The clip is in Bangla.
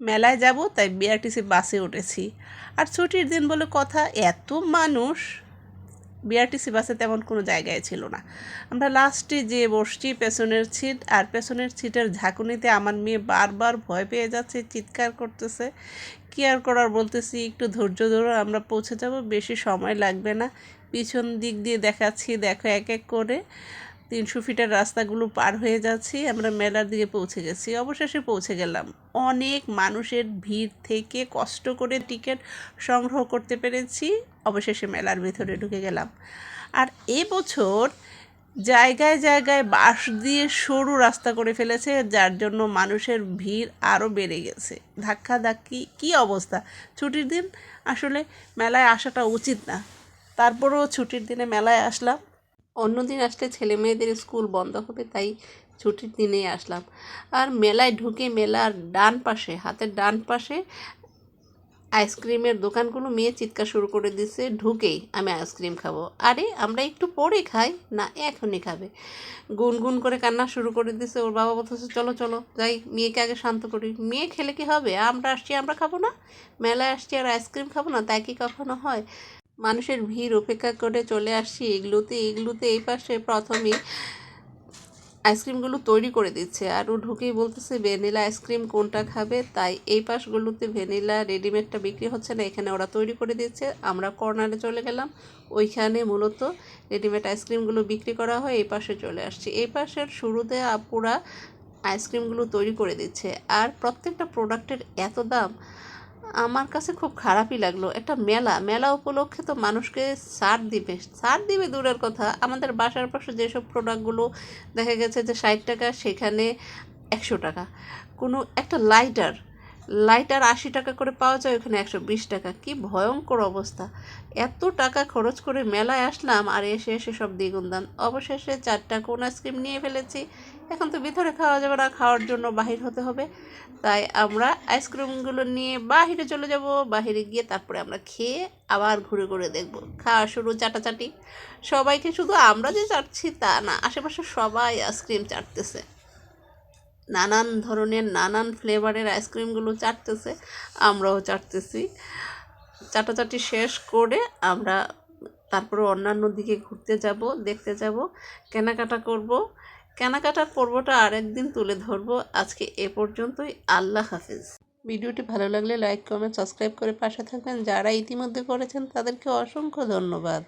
মেলায় যাব, তাই বিআরটিসি বাসে উঠেছি। আর ছুটির দিন বলে কথা, এত মানুষ! বিআরটিসি বাসে তেমন কোনো জায়গায় ছিল না। আমরা লাস্টে যে বসছি, পেছনের সিট আর পেছনের সিটের ঝাঁকুনিতে আমার মেয়ে বারবার ভয় পেয়ে যাচ্ছে, চিৎকার করতেছে। কি আর করার বলতেছি, একটু ধৈর্য ধরো, আমরা পৌঁছে যাব, বেশি সময় লাগবে না। পিছন দিক দিয়ে দেখাচ্ছি, দেখো এক এক করে। তিনশো ফিটের রাস্তাগুলো পার হয়ে যাচ্ছি, আমরা মেলার দিকে পৌঁছে গেছি। অবশেষে পৌঁছে গেলাম। অনেক মানুষের ভিড় থেকে কষ্ট করে টিকিট সংগ্রহ করতে পেরেছি। অবশেষে মেলার ভেতরে ঢুকে গেলাম। আর এবছর জায়গায় জায়গায় বাঁশ দিয়ে সরু রাস্তা করে ফেলেছে, যার জন্য মানুষের ভিড় আরও বেড়ে গেছে। ধাক্কা ধাক্কি কী অবস্থা? ছুটির দিন আসলে মেলায় আসাটা উচিত না। তারপরেও ছুটির দিনে মেলায় আসলাম। অন্যদিন আসলে ছেলে মেয়েদের স্কুল বন্ধ হবে, তাই ছুটির দিনেই আসলাম। আর মেলায় ঢুকে মেলার ডান পাশে, হাতের ডান পাশে আইসক্রিমের দোকানগুলো মেয়ে চিৎকার শুরু করে দিছে, ঢুকেই আমি আইসক্রিম খাব। আরে, আমরা একটু পরে খাই? না, এখনই খাবে। গুনগুন করে কান্না শুরু করে দিছে ওর বাবা, বলতেছে, চলো চলো, যাই, মেয়েকে আগে শান্ত করি। মেয়ে খেলে কি হবে? আমরা আসছি, আমরা খাব না? মেলায় আসছি আর আইসক্রিম খাব না তাই কি কখনো হয়? মানুষের ভিড় উপেক্ষা করে চলে আসছি এগুলোতে এগুলোতে এই পাশে প্রথমেই আইসক্রিমগুলো তৈরি করে দিচ্ছে। আর ও ঢুকেই বলতেছে, ভ্যানিলা আইসক্রিম কোনটা খাবে? তাই এই পাশগুলোতে ভ্যানিলা রেডিমেডটা বিক্রি হচ্ছে না, এখানে ওরা তৈরি করে দিচ্ছে। আমরা কর্নারে চলে গেলাম, ওইখানে মূলত রেডিমেড আইসক্রিমগুলো বিক্রি করা হয়, এই পাশে চলে আসছে। এই পাশের শুরুতে আপুরা আইসক্রিমগুলো তৈরি করে দিচ্ছে। আর প্রত্যেকটা প্রোডাক্টের এত দাম আমার কাছে খুব খারাপই লাগল। একটা মেলা মেলা উপলক্ষে তো মানুষকে ছাড় দিবে। ছাড় দিবে দূরের কথা। আমাদের বাসার পাশে যেসব প্রোডাক্টগুলো দেখা গেছে যে ষাট টাকা, সেখানে একশো টাকা। কোনো একটা লাইটার লাইটার আশি টাকা করে পাওয়া যায়, ওখানে একশো বিশ টাকা। কি ভয়ঙ্কর অবস্থা। এত টাকা খরচ করে মেলায় আসলাম আর এসে এসে সব দ্বিগুণ দাম। অবশেষে চারটা কোন আইসক্রিম নিয়ে ফেলেছি। এখন তো ভিতরে খাওয়া যাবে না, খাওয়ার জন্য বাহির হতে হবে। তাই আমরা আইসক্রিমগুলো নিয়ে বাহিরে চলে যাব, বাহিরে গিয়ে তারপরে আমরা খেয়ে আবার ঘুরে ঘুরে দেখব। খাওয়া শুরু চাটাচাটি। সবাইকে শুধু আমরা যে চাটছি তা না, আশেপাশে সবাই আইসক্রিম চাটতেছে। নানান ধরনের, নানান ফ্লেভারের আইসক্রিমগুলো চাটতেছে, আমরাও চাটতেছি। চাটাচাটি শেষ করে আমরা তারপরে অন্যান্য দিকে ঘুরতে যাব, দেখতে যাব, কেনাকাটা করব কেনাকাটার পর্বটা আরেকদিন তুলে ধরবো। আজকে এ পর্যন্তই। আল্লাহ হাফিজ। ভিডিওটি ভালো লাগলে লাইক, কমেন্ট, সাবস্ক্রাইব করে পাশে থাকবেন। যারা ইতিমধ্যে করেছেন তাদেরকে অসংখ্য ধন্যবাদ।